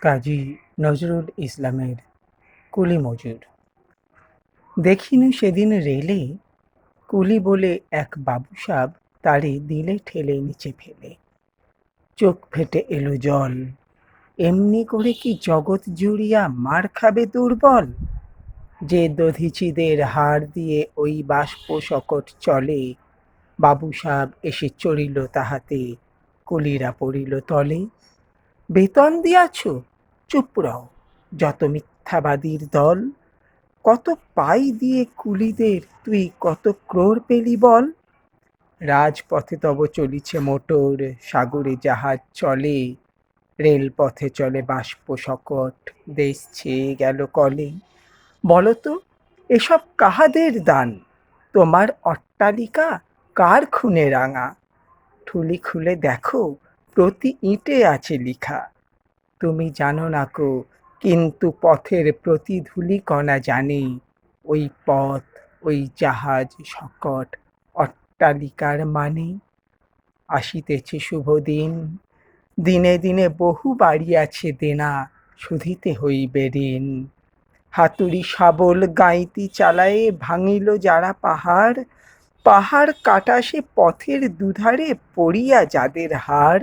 কাজী নজরুল ইসলামের কুলি মজুর। দেখিনি সেদিন রেলে, কুলি বলে এক বাবুসাব তারে দিলে ঠেলে নিচে ফেলে। চোখ ফেটে এলো জল, এমনি করে কি জগৎ জুড়িয়া মার খাবে দুর্বল? যে দধিচিদের হাড় দিয়ে ওই বাষ্প শকট চলে বাবুসাব এসে চড়িল তাহাতে, কুলিরা পড়িল তলে, বেতন দিয়াছ? চুপ রও, যত মিথ্যাবাদীর দল, কত পাই দিয়ে কুলিদের তুই কত ক্রোর পেলি বল? রাজপথে তব চলিছে মোটর, সাগরে জাহাজ চলে, রেলপথে চলে বাষ্প শকট দেশ ছেয়ে গেল কলে। বলতো, এসব কাহাদের দান? তোমার অট্টালিকা কার খুনে রাঙা? ঠুলি খুলে দেখো, প্রতি ইঁটে আছে লিখা। তুমি জানো না কো, কিন্তু পথের প্রতি ধূলিকণা জানে। ওই পথ, ওই জাহাজ সকট অট্টালিকার মানে। আসিতেছে শুভ দিন, দিনে দিনে বহু বাড়িয়াছে দেনা শুধিতে হইবে ঋণ। হাতুড়ি শাবল গাঁইতি চালায়ে ভাঙিল যারা পাহাড় পাহাড় কাটা সে পথের দুধারে পড়িয়া যাদের হাড়।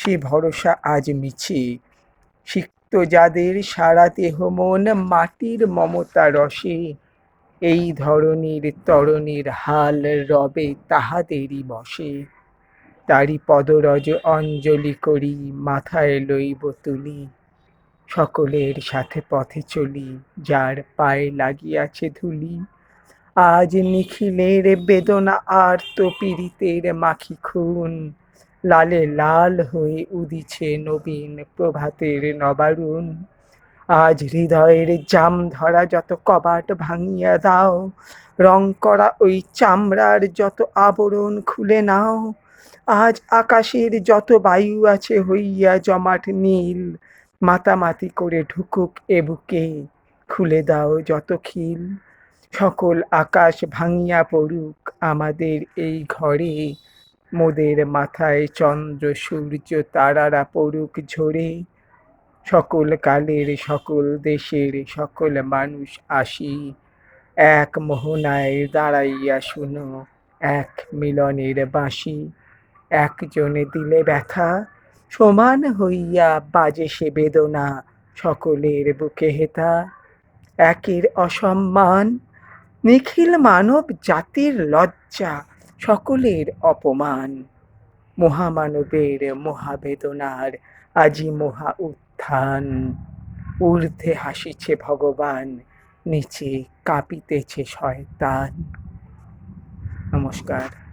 সে ভরসা আজ মিছে। সিক্ত যাদের সারা দেহ মন মাটির মমতা রসে, এই ধরনের তরণের হাল রবে তাহাদেরই বসে। তারি পদরজ অঞ্জলি করি, মাথায় লইব তুলি। সকলের সাথে পথে চলি, যার পায়ে লাগিয়াছে ধুলি। আজ নিখিলের বেদনা আর তো পীড়িতের মাখি খুন লালে লাল হয়ে উদিছে নবীন প্রভাতের নবারুণ। আজ হৃদয়ের জাম ধরা যত কবাট ভাঙিয়া দাও, রং করা ওই চামড়ার যত আবরণ খুলে নাও, আজ আকাশের যত বায়ু আছে হইয়া জমাট নীল, মাতামাতি করে ঢুকুক এ বুকে, খুলে দাও যত খিল। সকল আকাশ ভাঙিয়া পড়ুক আমাদের এই ঘরে মোদের মাথায় চন্দ্র, সূর্য, তারারা পড়ুক ঝরে। সকল কালের, সকল দেশের, সকল মানুষ আসি। এক মোহনায় দাঁড়াইয়া শুনো, এক মিলনের বাঁশি। একজনে দিলে ব্যথা, সমান হইয়া বাজে সে বেদনা, সকলের বুকে হেতা। একের অসম্মান, নিখিল মানব জাতির লজ্জা। সকলের অপমান। মহামানবের মহাবেদনার আজি মহা উত্থান। ঊর্ধ্বে হাসিছে ভগবান নিচে কাঁপিতেছে শয়তান। নমস্কার।